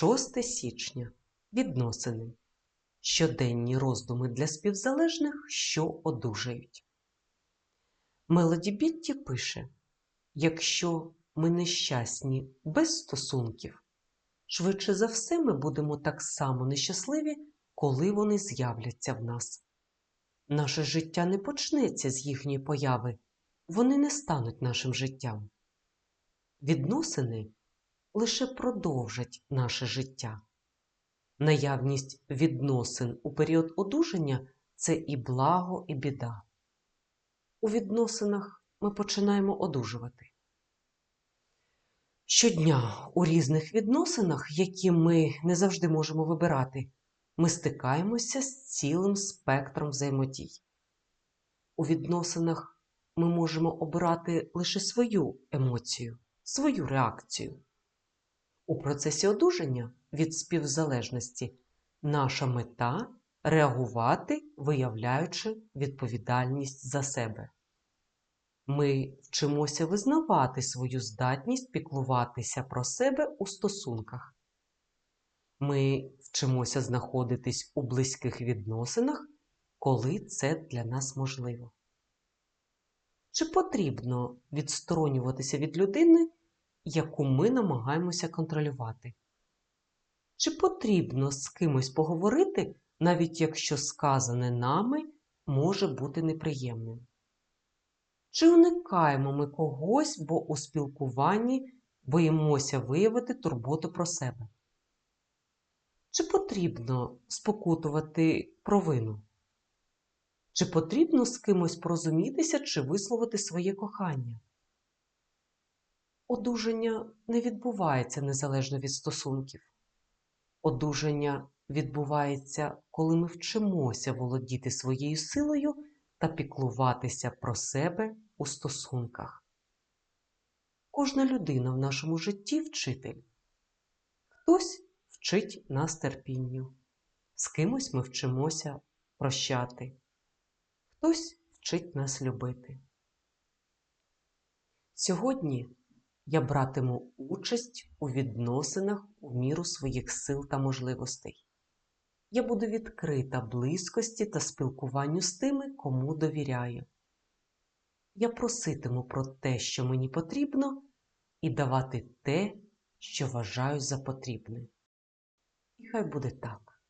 6 січня. Відносини. Щоденні роздуми для співзалежних, що одужають. Мелоді Бітті пише: Якщо ми нещасні без стосунків, швидше за все ми будемо так само нещасливі, коли вони з'являться в нас. Наше життя не почнеться з їхньої появи, вони не стануть нашим життям. Відносини лише продовжать наше життя. Наявність відносин у період одужання це і благо, і біда. У відносинах ми починаємо одужувати. Щодня у різних відносинах, які ми не завжди можемо вибирати, ми стикаємося з цілим спектром взаємодій. У відносинах ми можемо обирати лише свою емоцію, свою реакцію. У процесі одужання від співзалежності наша мета реагувати, виявляючи відповідальність за себе. Ми вчимося визнавати свою здатність піклуватися про себе у стосунках. Ми вчимося знаходитись у близьких відносинах, коли це для нас можливо. Чи потрібно відсторонюватися від людини, яку ми намагаємося контролювати? Чи потрібно з кимось поговорити, навіть якщо сказане нами може бути неприємним? Чи уникаємо ми когось, бо у спілкуванні боїмося виявити турботу про себе? Чи потрібно спокутувати провину? Чи потрібно з кимось порозумітися чи висловити своє кохання? Одужання не відбувається незалежно від стосунків. Одужання відбувається, коли ми вчимося володіти своєю силою та піклуватися про себе у стосунках. Кожна людина в нашому житті вчитель. Хтось вчить нас терпінню, з кимось ми вчимося прощати, хтось вчить нас любити. Сьогодні я братиму участь у відносинах у міру своїх сил та можливостей. Я буду відкрита близькості та спілкуванню з тими, кому довіряю. Я проситиму про те, що мені потрібно, і давати те, що вважаю за потрібне. І хай буде так.